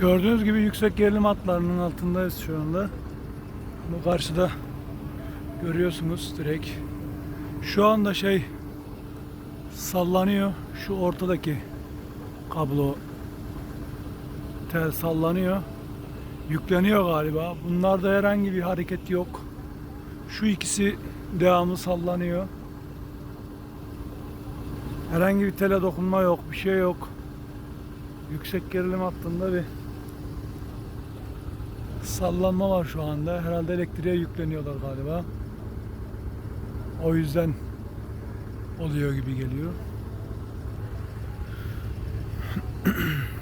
Gördüğünüz gibi yüksek gerilim hatlarının altındayız şu anda. Bu karşıda görüyorsunuz direkt. Şu anda şey sallanıyor. Şu ortadaki kablo tel sallanıyor. Yükleniyor galiba. Bunlarda herhangi bir hareket yok. Şu ikisi devamlı sallanıyor. Herhangi bir tele dokunma yok, bir şey yok. Yüksek gerilim hattında bir sallanma var şu anda. Herhalde elektriğe yükleniyorlar galiba. O yüzden oluyor gibi geliyor.